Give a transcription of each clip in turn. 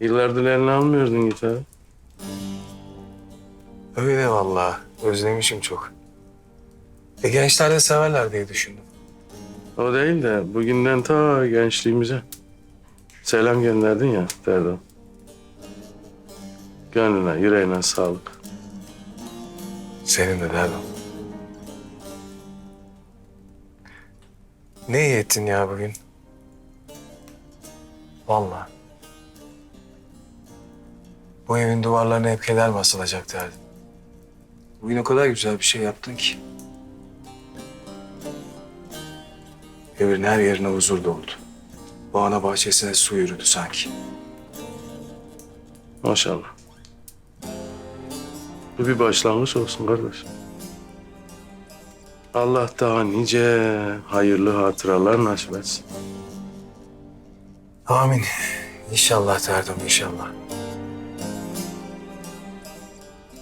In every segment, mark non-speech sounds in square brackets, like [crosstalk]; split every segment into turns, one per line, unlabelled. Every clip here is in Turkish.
Yıllardır eline almıyordun gitarı.
Öyle vallahi. Özlemişim çok. E gençler de severler diye düşündüm.
O değil de bugünden ta gençliğimize selam gönderdin ya Derdo. Gönlüne, yüreğine sağlık.
Senin de derdim. Ne iyi ettin ya bugün. Vallahi. Bu evin duvarlarına hep keder basılacak derdim. Bugün o kadar güzel bir şey yaptın ki. Evin her yerine huzur doldu. Bağına bahçesine su yürüdü sanki.
Maşallah. Bu bir başlangıç olsun kardeş. Allah daha nice hayırlı hatıralar nasip etsin.
Amin. İnşallah derdim inşallah.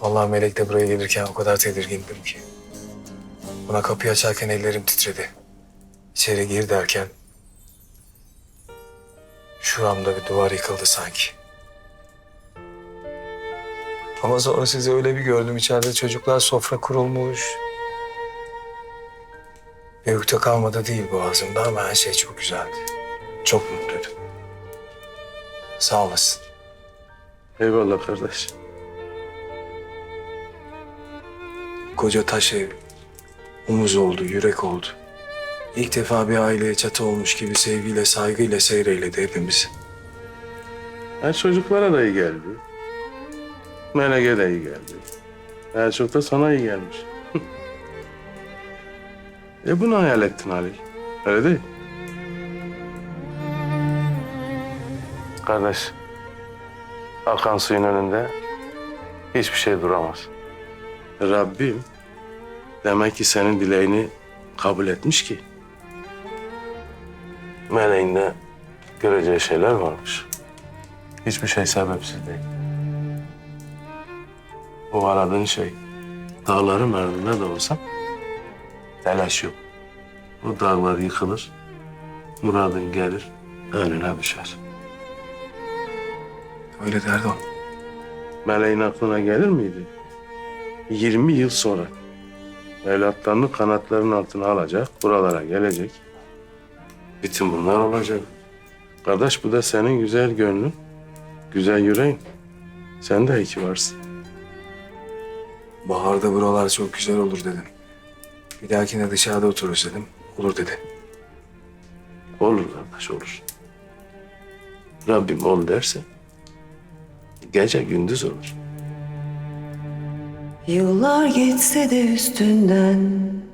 Allah Melek de buraya gelirken o kadar tedirgindim ki. Buna kapıyı açarken ellerim titredi. İçeri gir derken şuramda bir duvar yıkıldı sanki. Ama sonra sizi öyle bir gördüm içeride çocuklar sofra kurulmuş. Büyükte kalmadı değil boğazımda ama her şey çok güzeldi. Çok mutluydum. Sağ olasın.
Eyvallah kardeş.
Koca taş ev. Omuz oldu, yürek oldu. İlk defa bir aileye çatı olmuş gibi sevgiyle, saygıyla seyreyledi hepimiz.
Her çocuklara da iyi geldi. Melek'e de iyi geldi. Her çok da sana iyi gelmiş. [laughs] e bunu hayal ettin Halil. Öyle değil. Kardeş, akan suyun önünde hiçbir şey duramaz. Rabbim demek ki senin dileğini kabul etmiş ki. Meleğinde göreceği şeyler varmış. Hiçbir şey sebepsiz değil. O aradığın şey dağların ardında da olsa telaş yok. Bu dağlar yıkılır, muradın gelir, önüne düşer.
Öyle derdi o.
Meleğin aklına gelir miydi? 20 yıl sonra evlatlarını kanatlarının altına alacak, buralara gelecek. Bütün bunlar olacak. Kardeş bu da senin güzel gönlün, güzel yüreğin. Sen de iyi ki varsın.
Baharda buralar çok güzel olur dedim. Bir dahakine dışarıda otururuz dedim. Olur dedi.
Olur kardeş olur. Rabbim ol derse gece gündüz olur.
Yıllar geçse de üstünden